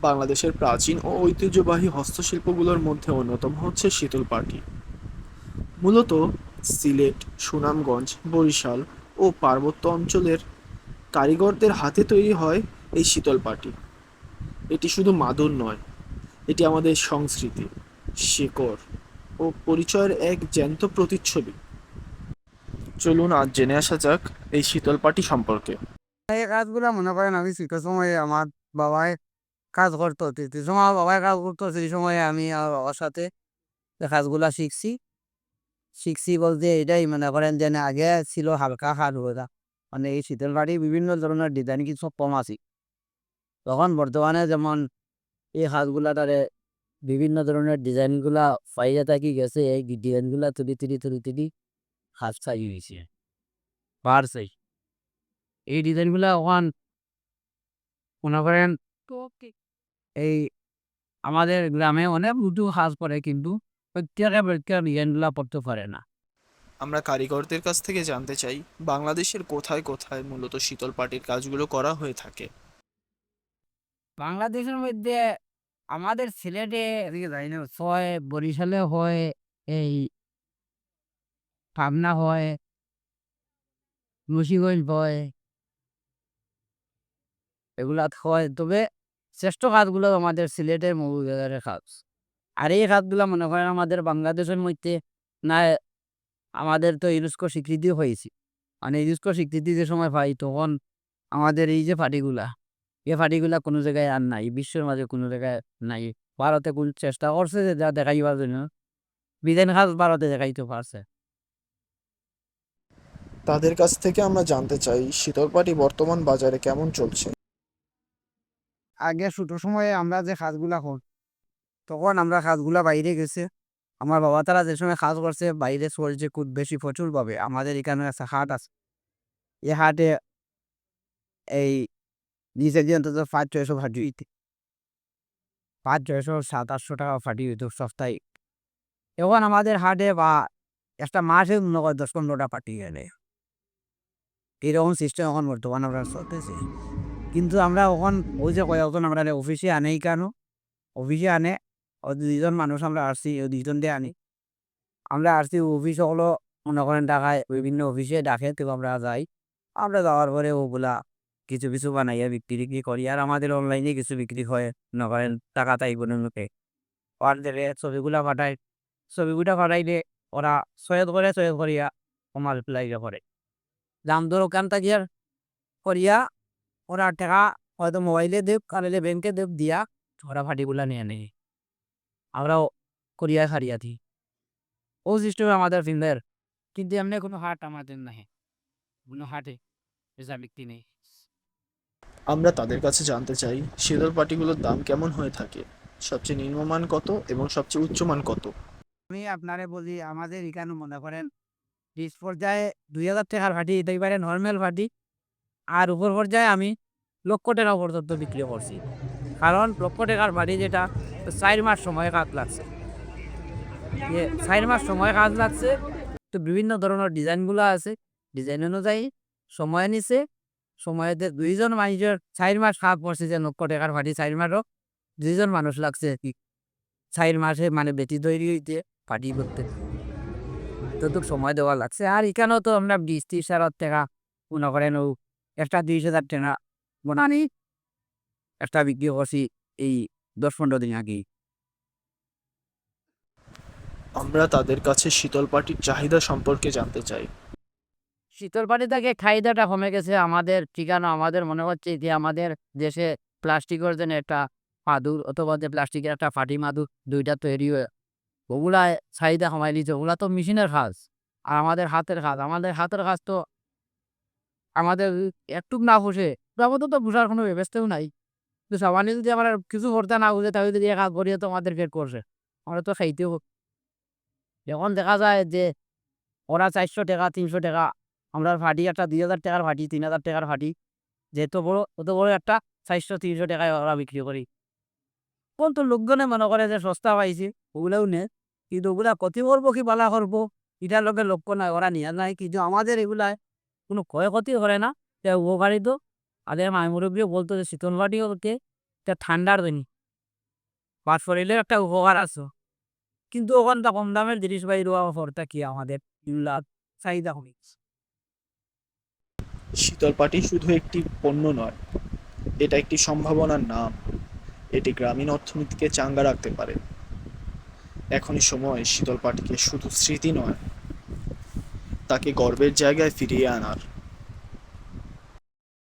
বাংলাদেশের প্রাচীন ও ঐতিহ্যবাহী হস্তশিল্পগুলোর মধ্যে অন্যতম হচ্ছে শীতল পাটি মূলত সিলেট, সুনামগঞ্জ, বরিশাল ও পার্বত্য অঞ্চলের কারিগরদের হাতে তৈরি হয় এই শীতল পাটি এটি শুধু মাদুর নয়, এটি আমাদের সংস্কৃতি, শেকড় ও পরিচয়ের এক জ্যান্ত প্রতিচ্ছবি। চলুন আজ জেনে আসা যাক এই শীতল পাটি সম্পর্কে। এই কাজগুলা মনে করেন আমি সময় আমার বাবাই কাজ করতো, যে সময় আমার কাজ করতো, সেই সময় আমি আমার বাবার সাথে কাজগুলা শিখছি। শিখছি বলতে এটাই, মনে করেন যে, না, আগে ছিল হালকা হাত ওটা মানে এই শীতল বাড়ি বিভিন্ন ধরনের ডিজাইন কিছু কম আছে। তখন বর্তমানে যেমন এই হাতগুলা তারে বিভিন্ন ধরনের ডিজাইনগুলা পাইয়া থাকি গেছে, এই ডিজাইনগুলা তুলি তুলি তুলি তুলি হাত চাই হয়েছে পারছে এই ডিজাইনগুলা ওখান মনে করেন এই আমাদের গ্রামে অনেক উঁচু কাজ করে কিন্তু প্রত্যেকে প্রত্যেক ডিজাইনগুলা পড়তে পারে না। আমরা কারিগরদের কাছ থেকে জানতে চাই বাংলাদেশের কোথায় কোথায় মূলত শীতল পাটির কাজগুলো করা হয়ে থাকে? বাংলাদেশের মধ্যে আমাদের সিলেটে এদিকে যাই না হয় বরিশালে হয় এই পাবনা হয় মুন্সিগঞ্জ হয় এগুলা হয়। তবে শ্রেষ্ঠ খাতগুলো আমাদের সিলেটের মৌলভীবাজারের খাত। আর এই কাজগুলো মনে করেন আমাদের বাংলাদেশের মধ্যে না আমাদের তো ইউনেস্কো স্বীকৃতি হয়েছে। মানে ইউনেস্কো স্বীকৃতি যে সময় পাই তখন আমাদের এই যে পার্টিগুলা এই পার্টিগুলা কোনো জায়গায় আর নাই, বিশ্বের মাঝে কোনো জায়গায় নাই। ভারতে কোন চেষ্টা করছে যে যা দেখাইবার জন্য, বিধান কাজ ভারতে দেখাইতে পারছে। তাদের কাছ থেকে আমরা জানতে চাই শীতল পাটি বর্তমান বাজারে কেমন চলছে? আগে ছোট সময়ে আমরা যে কাজগুলা কর, তখন আমরা কাজগুলা বাইরে গেছে। আমার বাবা তারা যে সময় কাজ করছে, বাইরে চলছে খুব বেশি প্রচুর পাবে। আমাদের এখানে আছে হাট আছে। এই হাটে এই নিচে দিয়ে অন্তত পাঁচ, ছয়শো ফাটি হইতে। পাঁচ, ছয়শো, সাত, আটশো টাকা ফাটি হইতো সপ্তাহে। এখন আমাদের হাটে বা একটা মাসে মনে করে দশ পনেরোটা পাটি গেলে এরকম সিস্টেম এখন বর্তমানে আমরা চলতেছে। কিন্তু আমরা ওখান ওই যে কয়েকজন আমরা অফিসে আনেই কেন অফিসে আনে ও দুইজন মানুষ আমরা আসছি ওই দুইজন দিয়ে আনি। আমরা আসছি অফিস হলো মনে করেন ঢাকায় বিভিন্ন অফিসে ডাকে, তো আমরা যাই। আমরা যাওয়ার পরে ওগুলা কিছু কিছু বানাইয়া বিক্রি, টিক্রি করি, আর আমাদের অনলাইনে কিছু বিক্রি হয়, মনে করেন টাকা তাই কোনো লোকে। ওয়ার্ডে ছবিগুলা পাঠায়, ছবিগুলা পাঠাইলে ওরা সৈয়দ করে, সৈয়দ করিয়া আমার রিপ্লাই করে দাম দর ওখান থেকে করিয়া ওরা টাকা হয়তো মোবাইলে দেব কালে ব্যাংকে দেব দিয়া ওরা ফাটিগুলা নিয়ে নেই আমরাও করিয়া হারিয়া দিই ও সিস্টেম আমাদের ফিল্মের কিন্তু এমনি কোনো হাট আমাদের নাই কোনো হাটে বিক্রি নেই আমরা তাদের কাছে জানতে চাই শীতল পাটিগুলোর দাম কেমন হয়ে থাকে? সবচেয়ে নিম্নমান কত এবং সবচেয়ে উচ্চমান কত? আমি আপনারে বলি আমাদের এখানে মনে করেন নিচ পর্যায়ে দুই হাজার টাকার ফাটি দিতে পারে নর্মাল ফাটি আর উপর পর্যায়ে আমি লক্ষ টাকা পর্যন্ত বিক্রি করছি। কারণ লক্ষ টাকার ফাটি যেটা চার মাস সময় কাজ লাগছে। চার মাস সময় কাজ লাগছে, তো বিভিন্ন ধরনের ডিজাইনগুলো আছে। ডিজাইন অনুযায়ী সময় নিছে, সময়তে দুইজন মানুষের চার মাস কাজ পড়ছে যে লক্ষ টাকার ফাটি চার মাসও। দুইজন মানুষ লাগছে চার মাসে মানে বেটি তৈরি হইতে, পার্টি করতে। ততটুক সময় দেওয়া লাগছে। আর এখানেও তো আমরা ত্রিশ হাজার টাকা মনে করেন একটা তিরিশ হাজার টাকা বনানি একটা বিক্রি করছি এই দশ পনেরো দিন আগেই আমরা তাদের কাছে শীতল পাটির চাহিদা সম্পর্কে জানতে চাই। শীতল পাটি থেকে খাইদাটা কমে গেছে। আমাদের ঠিকানা আমাদের মনে হচ্ছে যে আমাদের দেশে প্লাস্টিকের জন্য একটা মাদুর অথবা যে প্লাস্টিকের একটা ফাটি মাদুর দুইটা তৈরি হয়ে ওগুলা চাহিদা কমাই দিচ্ছে ওগুলা তো মেশিনের কাজ। আর আমাদের হাতের কাজ। আমাদের হাতের কাজ তো আমাদের একটুক না বসে তো বসার কোনো ব্যবস্থাও নাই। তো সামান্য যদি আমরা কিছু করতে না বুঝে, তাহলে যদি কাজ করিয়ে তো আমাদের পেট করছে। আমরা তো খাইতেও এখন দেখা যায় যে, ওরা চারশো টাকা, তিনশো টাকা, আমরা ফাটি একটা দুই হাজার টাকার ফাটি তিন হাজার টাকার ফাটি যেহেতু বড়, অত বড় একটা চারশো, তিনশো টাকায় ওরা বিক্রি করি। কোন তো লোকজনে মনে করে যে সস্তা পাইছে, ওগুলাও নে, কিন্তু ওগুলা ক্ষতি করব, কি বালা করব, এটার লোকের লক্ষ্য নাই, ওরা নিয়ে নাই কিন্তু আমাদের এগুলায় কোনো ক্ষয়ক্ষতি করে না। যে উপকারিত। আদের মায় মুরব্বীও বলতো যে, শীতল বাটি হতে একটা ঠান্ডার দিন বাদ পড়িলে একটা উপকার আছে। কিন্তু ওখানটা কম দামের জিনিস বাই রোয়া অফারটা কি আমাদের? ইউলা চাহিদা কমে। শীতল পাটি শুধু একটি পণ্য নয়, এটা একটি সম্ভাবনার নাম। এটি গ্রামীণ অর্থনীতিকে চাঙ্গা রাখতে পারে। এখনই সময় শীতল পাটিকে শুধু স্মৃতি নয় তাকে গর্বের জায়গায় ফিরিয়ে আনার।